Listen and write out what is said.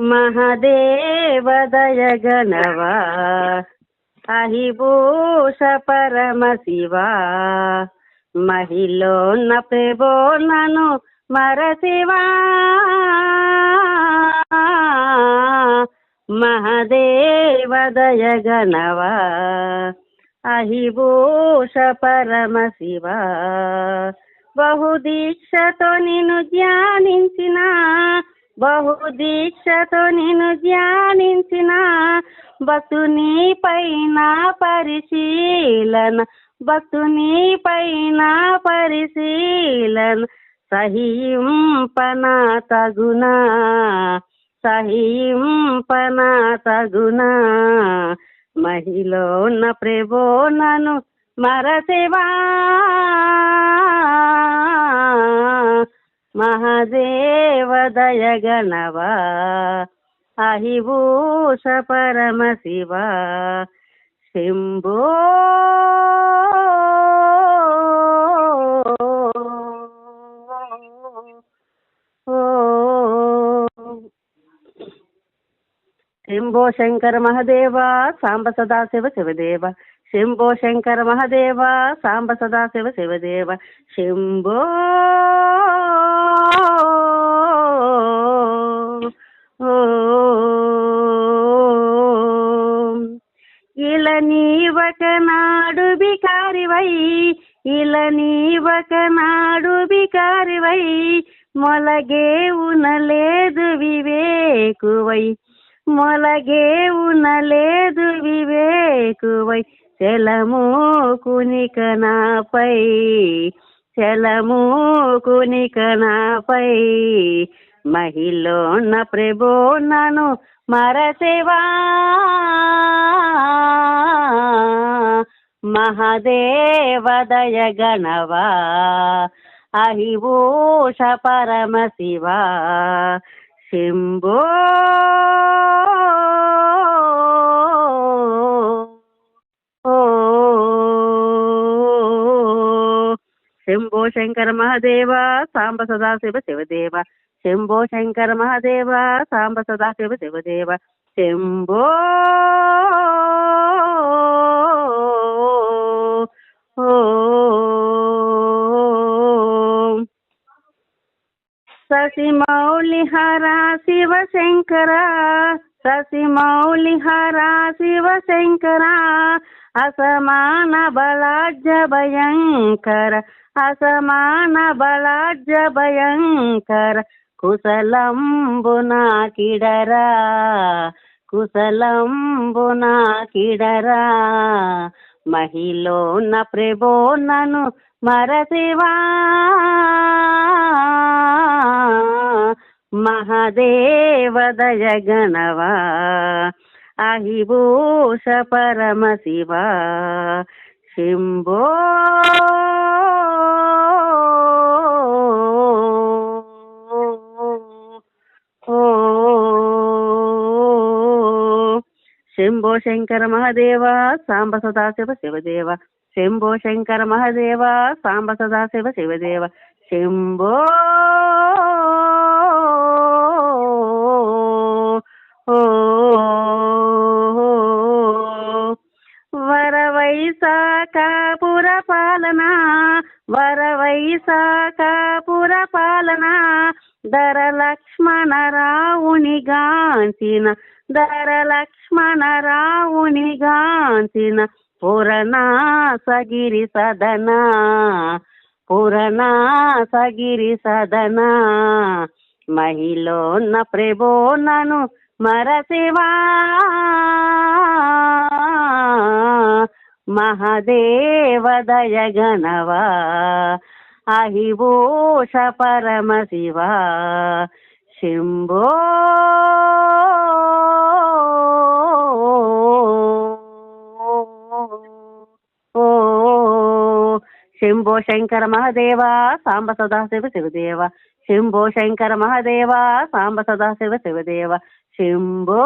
ಮಹದೇವದಯ ಗಣವ ಅಹಿಭೂಷ ಪರಮ ಶಿವ. ಮಹಿಳೋನ್ನ ಪ್ರೇಬೋ ನಾನು ಮರ ಮರಸಿವ. ಮಹದೇವದಯ ಗಣವ ಅಹಿಭೂಷ ಪರಮ ಶಿವ. ಬಹು ದೀಕ್ಷ ನಿನು ಧ್ಯಾನಿಂಚಿನ బహు దీక్షతో నిన్ను ధ్యానించిన భక్తుని పైన పరిశీలన భక్తుని పైన పరిశీలన సహింపన తగునా సహింపన తగునా. మహిళన్న ప్రభో నను మరసేవా. మహదేవదయ గణవా అహిభూష పరమ శివా శంభో శంభో శంకర మహదేవ సాంబ సదాశివ శివదేవ శంభో శంకర మహదేవ సాంబ సదాశివ శివదేవ శంభో. ఇలా నీవక నాడు బికారివై ఇలా నీవక నాడు బికారివై మొలగే ఉనలేదు వివేకువై మొలగే ఉనలేదు వివేకువై చలము కునికనాపై చలము కునికనాపై మహిళన్న ప్రభో నను మరసేవా. మహదేవదయ గణవా. అహిభూష పరమశివా. శంభో. ಶಂಭೋ ಶಂಕರ ಮಹಾದೇವ ಸಾಂಬ ಸದಾಶಿವ ಶಿವದೇವ ಶಂಭೋ ಶಂಕರ ಮಹಾದೇವ ಸಾಂಬ ಸದಾಶಿವ ಶಿವದೇವ ಶಂಭೋ ಶಶಿಮೌಲಿಹರ ಶಿವಶಂಕರ ససిమౌళిహర శివశంకర అసమాన బలాజ్జ భయంకర అసమాన బలాజ్జ భయంకర కుశలంబునా కిడరా కుశలంబునా కిడరా మహిళ ప్రభో నను మరసివా महादेव दय गणवा अहिभूष परम शिवा शिम्भो शिम्भो शङ्कर महादेव साम्ब सदाशिव शिवदेव शिम्भो शङ्कर महादेव साम्ब सदाशिव शिवदेव। శంభో వరవైశాఖపుర పాలన వరవైశాఖపుర పాలన ధర లక్ష్మణ రావుని గాంచిన ధర లక్ష్మణ రావుని గాంచిన సగిరి సదనా. ಪುರಣ ಸಗಿರಿ ಸದನ ಮಹಿಳೋನ್ನ ಪ್ರೇಬೋ ನಾನು ಮರಸಿವಾ. ಮಹಾದೇವದಯ ಗಣವ ಅಹಿವೋಷ ಪರಮ ಶಿವ ಶಿಂಭೋ ಶಂಭೋ ಶಂಕರ ಮಹಾದೇವ ಸಾಂಬ ಸದಾ ಶಿವ ಶಿವದೇವ ಶಂಭೋ ಶಂಕರ ಮಹಾದೇವ ಸಾಂಬ ಸದಾ ಶಿವ ಶಿವದೇವ ಶಂಭೋ